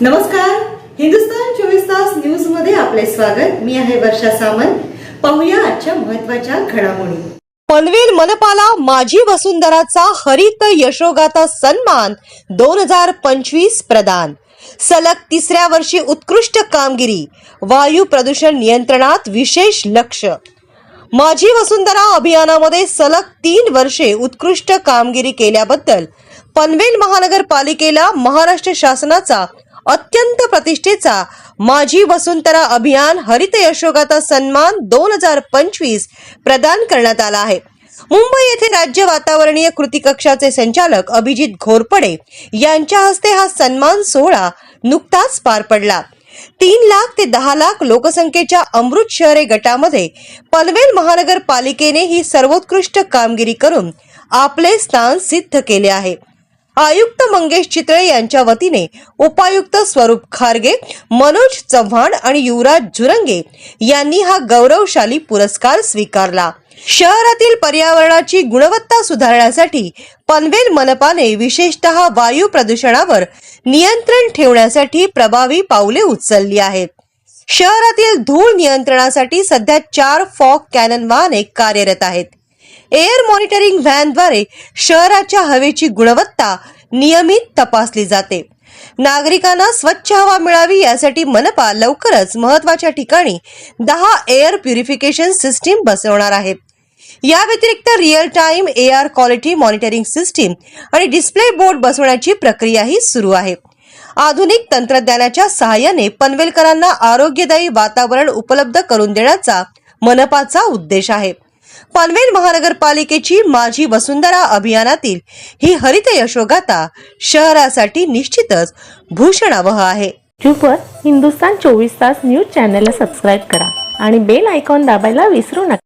नमस्कार. हिंदुस्तान चोवीस तास न्यूजमध्ये आपले स्वागत. मी आहे वर्षा सामंत. पाहूया आजच्या महत्त्वाच्या घडामोडी. पनवेल मनपाला माझी वसुंधराचा हरित यशोगाथा सन्मान दोन हजार पंचवीस प्रदान. सलग तिसऱ्या वर्षी उत्कृष्ट कामगिरी. वायू प्रदूषण नियंत्रणात विशेष लक्ष. माझी वसुंधरा अभियानामध्ये सलग तीन वर्षे उत्कृष्ट कामगिरी केल्याबद्दल पनवेल महानगरपालिकेला महाराष्ट्र शासनाचा अत्यंत प्रतिष्ठेचा माझी वसुंतरा अभियान हरित यशोगाचा सन्मान दोन हजार पंचवीस प्रदान करण्यात आला आहे. मुंबई येथे राज्य वातावरणीय कृती कक्षाचे संचालक अभिजित घोरपडे यांच्या हस्ते हा सन्मान सोहळा नुकताच पार पडला. तीन लाख ते दहा लाख लोकसंख्येच्या अमृत शहरे गटामध्ये पनवेल महानगरपालिकेने ही सर्वोत्कृष्ट कामगिरी करून आपले स्थान सिद्ध केले आहे. आयुक्त मंगेश चितळे यांच्या वतीने उपायुक्त स्वरूप खारगे मनोज चव्हाण आणि युवराज झुरंगे यांनी हा गौरवशाली पुरस्कार स्वीकारला. शहरातील पर्यावरणाची गुणवत्ता सुधारण्यासाठी पनवेल मनपाने विशेषतः वायू प्रदूषणावर नियंत्रण ठेवण्यासाठी प्रभावी पावले उचलली आहेत. शहरातील धूळ नियंत्रणासाठी सध्या चार फॉग कॅनन वाहने कार्यरत आहेत. एअर मॉनिटरिंग व्हॅनद्वारे शहराच्या हवेची गुणवत्ता नियमित तपासली जाते. नागरिकांना स्वच्छ हवा मिळावी यासाठी मनपा लवकरच महत्त्वाच्या ठिकाणी दहा एअर प्युरिफिकेशन सिस्टीम बसवणार आहे. या व्यतिरिक्त real time air quality monitoring system आणि डिस्प्ले बोर्ड बसवण्याची प्रक्रियाही सुरू आहे. आधुनिक तंत्रज्ञानाच्या सहाय्याने पनवेलकरांना आरोग्यदायी वातावरण उपलब्ध करून देण्याचा मनपाचा उद्देश आहे. पनवेल महानगरपालिकेची माझी वसुंधरा अभियानातील ही हरित यशोगाथा शहरासाठी निश्चितच भूषणावह आहे. यूट्यूबवर हिंदुस्तान चोवीस तास न्यूज चॅनलला सबस्क्राईब करा आणि बेल आयकॉन दाबायला विसरू नका.